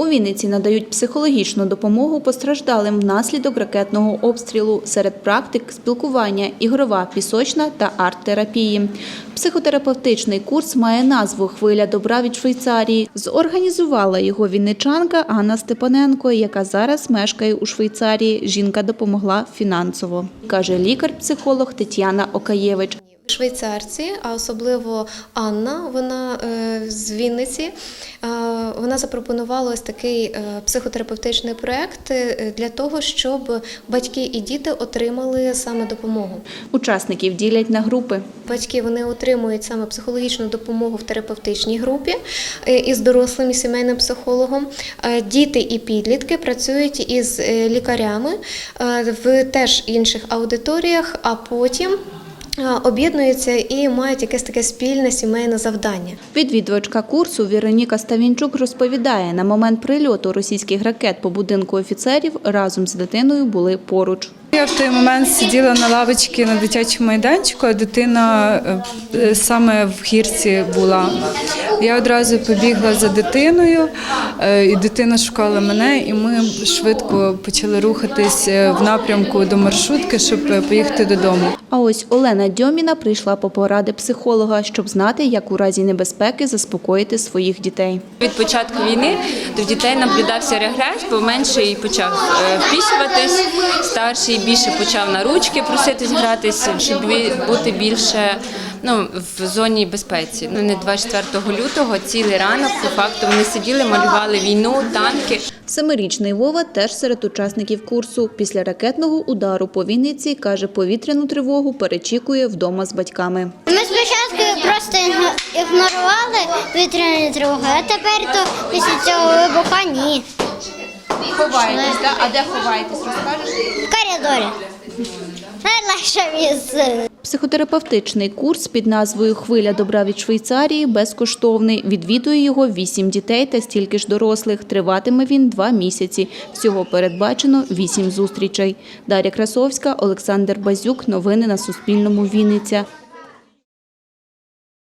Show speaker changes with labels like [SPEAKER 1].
[SPEAKER 1] У Вінниці надають психологічну допомогу постраждалим внаслідок ракетного обстрілу. Серед практик спілкування, ігрова, пісочна та арт-терапії. Психотерапевтичний курс має назву Хвиля добра від Швейцарії. Зорганізувала його вінничанка Анна Степаненко, яка зараз мешкає у Швейцарії. Жінка допомогла фінансово, каже лікар-психолог Тетяна Окаєвич.
[SPEAKER 2] Швейцарці, а особливо Анна, вона е, з Вінниці. Вона запропонувала ось такий е, психотерапевтичний проект е, для того, щоб батьки і діти отримали саме допомогу.
[SPEAKER 1] Учасників ділять на групи.
[SPEAKER 2] Батьки вони отримують саме психологічну допомогу в терапевтичній групі е, із дорослим і сімейним психологом. Діти і підлітки працюють із лікарями в теж інших аудиторіях, а потім. Об'єднуються і мають якесь таке спільне сімейне завдання.
[SPEAKER 1] Відвідувачка курсу Віроніка Ставінчук розповідає, на момент прильоту російських ракет по будинку офіцерів разом з дитиною були поруч.
[SPEAKER 3] Я в той момент сиділа на лавочці на дитячому майданчику, а дитина е, е, саме в гірці була. Я одразу побігла за дитиною, е, і дитина шукала мене, і ми швидко почали рухатись в напрямку до маршрутки, щоб поїхати додому.
[SPEAKER 1] А ось Олена Дьоміна прийшла по поради психолога, щоб знати, як у разі небезпеки заспокоїти своїх дітей.
[SPEAKER 4] Від початку війни до дітей наблюдався регрес, бо менший почав впісюватись, старший більше почав на ручки проситись гратися, щоб бути більше ну, в зоні безпеці. Ну не 24 лютого, цілий ранок, по факту вони сиділи, малювали війну, танки.
[SPEAKER 1] Семирічний Вова теж серед учасників курсу. Після ракетного удару по Вінниці, каже, повітряну тривогу перечікує вдома з батьками.
[SPEAKER 5] Ми спочатку просто ігнорували вітряні тривоги, а тепер то після цього вибуха ні.
[SPEAKER 1] Ховаєтесь, так? А де ховаєтесь, розкажеш?
[SPEAKER 5] В коридорі. Найлегше місце.
[SPEAKER 1] Психотерапевтичний курс під назвою Хвиля добра від Швейцарії безкоштовний. Відвідує його вісім дітей та стільки ж дорослих. Триватиме він два місяці. Всього передбачено вісім зустрічей. Дар'я Красовська, Олександр Базюк. Новини на Суспільному. Вінниця.